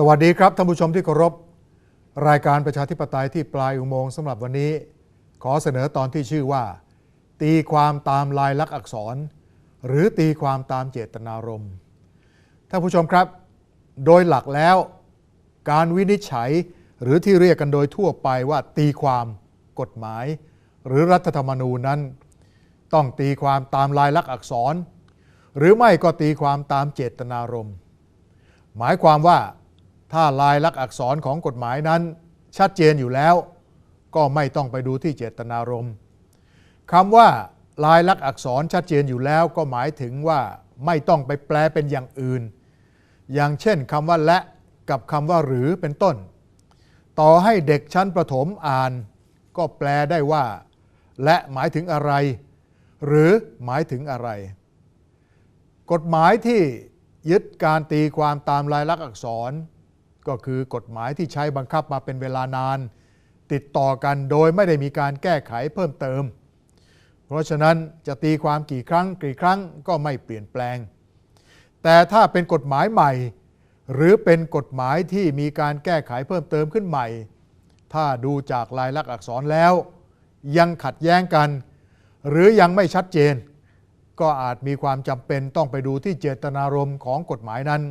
สวัสดีครับท่านผู้ชมที่เคารพ รายการประชาธิปไตยที่ปลายอุโมงค์สำหรับวันนี้ ขอเสนอตอนที่ชื่อว่า ตีความตามลายลักษณ์อักษร หรือตีความตามเจตนารมณ์ท่านผู้ชมครับ โดยหลักแล้ว การวินิจฉัยหรือที่เรียกกันโดยทั่วไปว่า ตีความกฎหมาย หรือรัฐธรรมนูญนั้น ต้องตีความตามลายลักษณ์อักษร หรือไม่ก็ตีความตามเจตนารมณ์หมายความว่า ถ้าลายลักษณ์อักษรของกฎหมายนั้น ชัดเจนอยู่แล้ว ก็ไม่ต้องไปดูที่เจตนารมณ์คำว่าลายลักษณ์อักษรชัดเจนอยู่แล้ว ก็หมายถึงว่าไม่ต้องไปแปลเป็นอย่างอื่น อย่างเช่นคำว่าและกับคำว่าหรือเป็นต้น ต่อให้เด็กชั้นประถมอ่าน ก็แปลได้ว่า และหมายถึงอะไร หรือหมายถึงอะไร กฎหมายที่ยึดการตีความตามลายลักษณ์อักษร ก็คือกฎหมายที่ใช้บังคับมาเป็นเวลานาน ติดต่อกันโดยไม่ได้มีการแก้ไขเพิ่มเติม เพราะฉะนั้นจะตีความกี่ครั้งกี่ครั้งก็ไม่เปลี่ยนแปลง แต่ถ้าเป็นกฎหมายใหม่ หรือเป็นกฎหมายที่มีการแก้ไขเพิ่มเติมขึ้นใหม่ ถ้าดูจากลายลักษณ์อักษรแล้ว ยังขัดแย้งกัน หรือยังไม่ชัดเจน ก็อาจมีความจำเป็นต้องไปดูที่เจตนารมณ์ของกฎหมายนั้น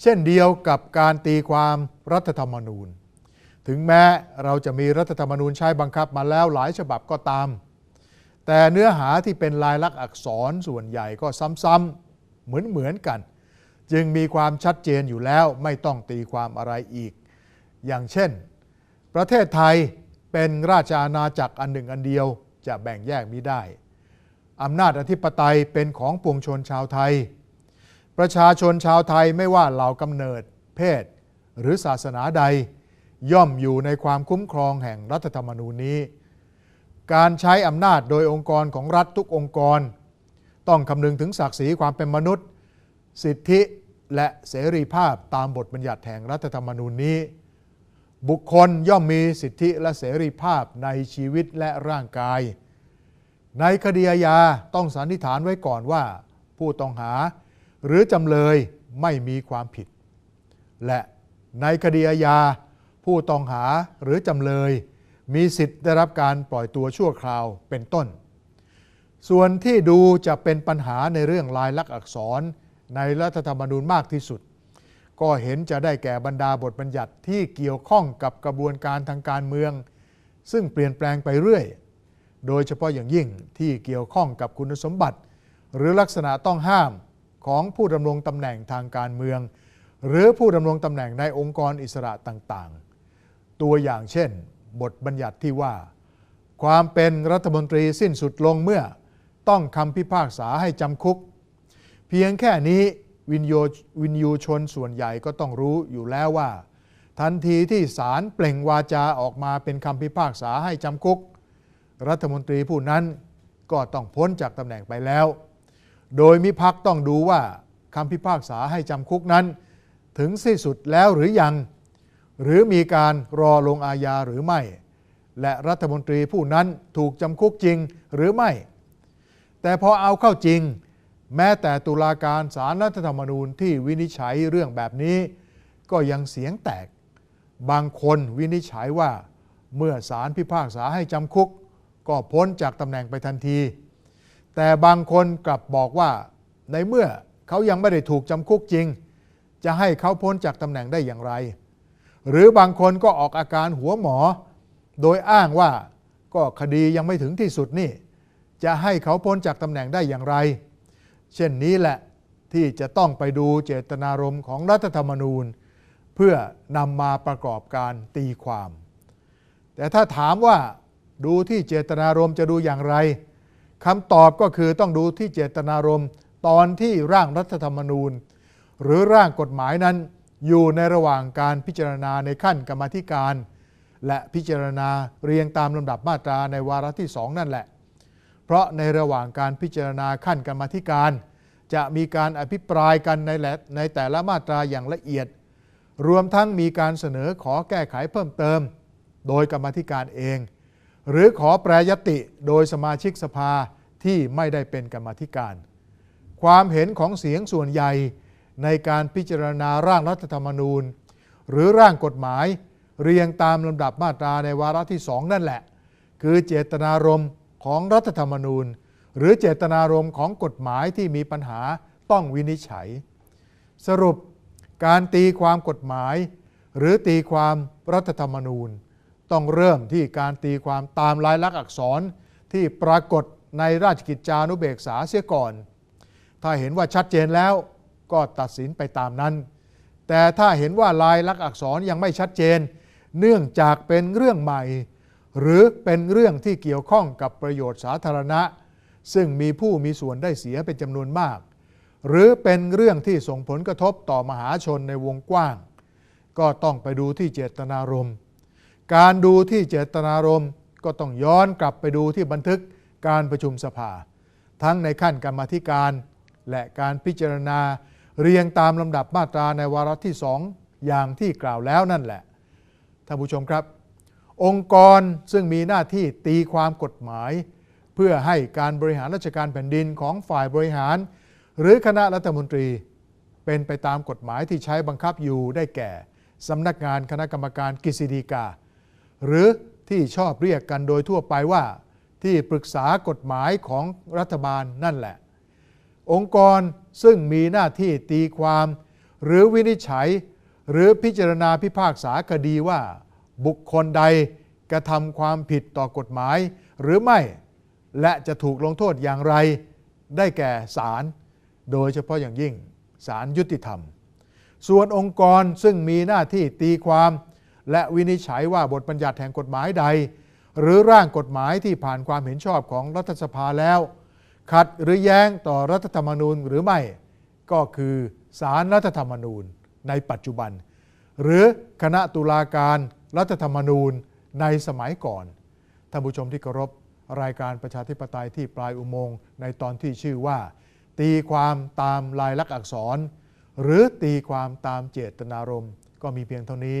เช่นเดียวกับการตีความรัฐธรรมนูญ ถึงแม้เราจะมีรัฐธรรมนูญใช้บังคับมาแล้วหลายฉบับก็ตาม แต่เนื้อหาที่เป็นลายลักษณ์อักษรส่วนใหญ่ก็ซ้ำๆเหมือนเหมือนกัน จึงมีความชัดเจนอยู่แล้วไม่ต้องตีความอะไรอีก อย่างเช่น ประเทศไทยเป็นราชอาณาจักรอันหนึ่งอันเดียวจะแบ่งแยกมิได้อำนาจอธิปไตยเป็นของปวงชนชาวไทย ประชาชนชาวไทยไม่ว่าเหล่ากำเนิด เพศ หรือศาสนาใด ย่อมอยู่ในความคุ้มครองแห่งรัฐธรรมนูญนี้ การใช้อำนาจโดยองค์กรของรัฐทุกองค์กร ต้องคำนึงถึงศักดิ์ศรีความเป็นมนุษย์ สิทธิและเสรีภาพตามบทบัญญัติแห่งรัฐธรรมนูญนี้ บุคคลย่อมมีสิทธิและเสรีภาพในชีวิตและร่างกาย ในคดีอาญาต้องสันนิษฐานไว้ก่อนว่า ผู้ต้องหา หรือจำเลยไม่มีความผิด และในคดีอาญาผู้ต้องหาหรือจำเลย มีสิทธิ์ได้รับการปล่อยตัวชั่วคราวเป็นต้น ส่วนที่ดูจะเป็นปัญหาในเรื่องลายลักษณ์อักษรในรัฐธรรมนูญมากที่สุด ก็เห็นจะได้แก่บรรดาบทบัญญัติที่เกี่ยวข้องกับกระบวนการทางการเมือง ซึ่งเปลี่ยนแปลงไปเรื่อย โดยเฉพาะอย่างยิ่งที่เกี่ยวข้องกับคุณสมบัติ หรือลักษณะต้องห้าม ของผู้ดำรงตำแหน่งทางการเมือง หรือผู้ดำรงตำแหน่งในองค์กรอิสระต่างๆ ตัวอย่างเช่น บทบัญญัติที่ว่า ความเป็นรัฐมนตรีสิ้นสุดลงเมื่อต้องคำพิพากษาให้จำคุก เพียงแค่นี้วินโยวินยูชนส่วนใหญ่ก็ต้องรู้อยู่แล้วว่า ทันทีที่ศาลเปล่งวาจาออกมาเป็นคำพิพากษาให้จำคุก รัฐมนตรีผู้นั้นก็ต้องพ้นจากตำแหน่งไปแล้ว โดยมิพักต้องดูว่าคำพิพากษาให้จำคุกนั้น ถึงสิ้นสุดแล้วหรือยัง หรือมีการรอลงอาญาหรือไม่ และรัฐมนตรีผู้นั้นถูกจำคุกจริงหรือไม่ แต่พอเอาเข้าจริง แม้แต่ตุลาการสารรัฐธรรมนูญที่วินิจฉัยเรื่องแบบนี้ ก็ยังเสียงแตก บางคนวินิจฉัยว่า เมื่อศาลพิพากษาให้จำคุก ก็พ้นจากตำแหน่งไปทันที แต่บางคนกลับบอกว่าในเมื่อเขายังไม่ได้ถูกจำคุกจริง จะให้เขาพ้นจากตำแหน่งได้อย่างไร หรือบางคนก็ออกอาการหัวหมอ โดยอ้างว่าก็คดียังไม่ถึงที่สุดนี่ จะให้เขาพ้นจากตำแหน่งได้อย่างไร เช่นนี้แหละที่จะต้องไปดูเจตนารมณ์ของรัฐธรรมนูญ เพื่อนำมาประกอบการตีความ แต่ถ้าถามว่าดูที่เจตนารมณ์จะดูอย่างไร คำตอบก็คือต้องดูที่เจตนารมณ์ตอนที่ร่างรัฐธรรมนูญ หรือร่างกฎหมายนั้นอยู่ในระหว่างการพิจารณาในขั้นกรรมธิการ และพิจารณาเรียงตามลำดับมาตราในวาระที่สองนั่นแหละ เพราะในระหว่างการพิจารณาขั้นกรรมธิการ จะมีการอภิปรายกันในแในแต่ละมาตราอย่างละเอียด รวมทั้งมีการเสนอขอแก้ไขเพิ่มเติม โดยกรรมธิการเอง หรือขอแปรยติโดยสมาชิกสภาที่ไม่ได้เป็นกรรมธิการ ความเห็นของเสียงส่วนใหญ่ในการพิจารณาร่างรัฐธรรมนูญ หรือร่างกฎหมาย เรียงตามลำดับมาตราในวาระที่สองนั่นแหละ คือเจตนารมณ์ของรัฐธรรมนูญ หรือเจตนารมณ์ของกฎหมายที่มีปัญหาต้องวินิจฉัย สรุปการตีความกฎหมาย หรือตีความรัฐธรรมนูญ ต้องเริ่มที่การตีความตามลายลักษณ์อักษรที่ปรากฏในราชกิจจานุเบกษาเสียก่อน ถ้าเห็นว่าชัดเจนแล้วก็ตัดสินไปตามนั้น แต่ถ้าเห็นว่าลายลักษณ์อักษรยังไม่ชัดเจน เนื่องจากเป็นเรื่องใหม่ หรือเป็นเรื่องที่เกี่ยวข้องกับประโยชน์สาธารณะ ซึ่งมีผู้มีส่วนได้เสียเป็นจำนวนมาก หรือเป็นเรื่องที่ส่งผลกระทบต่อมหาชนในวงกว้าง ก็ต้องไปดูที่เจตนารมณ์ การดูที่เจตนารมณ์ก็ต้องย้อนกลับไปดูที่บันทึกการประชุมสภา ทั้งในขั้นกรรมาธิการ และการพิจารณาเรียงตามลำดับมาตราในวาระที่สองอย่างที่กล่าวแล้วนั่นแหละท่านผู้ชมครับ องค์กรซึ่งมีหน้าที่ตีความกฎหมาย เพื่อให้การบริหารราชการแผ่นดินของฝ่ายบริหาร หรือคณะรัฐมนตรี เป็นไปตามกฎหมายที่ใช้บังคับอยู่ได้แก่สำนักงานคณะกรรมการกฤษฎีกา หรือที่ชอบเรียกกันโดยทั่วไปว่า ที่ปรึกษากฎหมายของรัฐบาลนั่นแหละ องค์กรซึ่งมีหน้าที่ตีความ หรือวินิจฉัย หรือพิจารณาพิพากษาคดีว่า บุคคลใดกระทำความผิดต่อกฎหมาย หรือไม่ และจะถูกลงโทษอย่างไร ได้แก่ศาลโดยเฉพาะอย่างยิ่งศาลยุติธรรม ส่วนองค์กรซึ่งมีหน้าที่ตีความ และวินิจฉัยว่าบทบัญญัติแห่งกฎหมายใด หรือร่างกฎหมายที่ผ่านความเห็นชอบของรัฐสภาแล้ว ขัดหรือแย้งต่อรัฐธรรมนูญหรือไม่ก็คือสารรัฐธรรมนูญในปัจจุบัน หรือคณะตุลาการรัฐธรรมนูญในสมัยก่อนท่านผู้ชมที่เคารพรายการประชาธิปไตยที่ปลายอุโมงค์ในตอนที่ชื่อว่า ตีความตามลายลักษณ์อักษร หรือตีความตามเจตนารมณ์ก็มีเพียงเท่านี้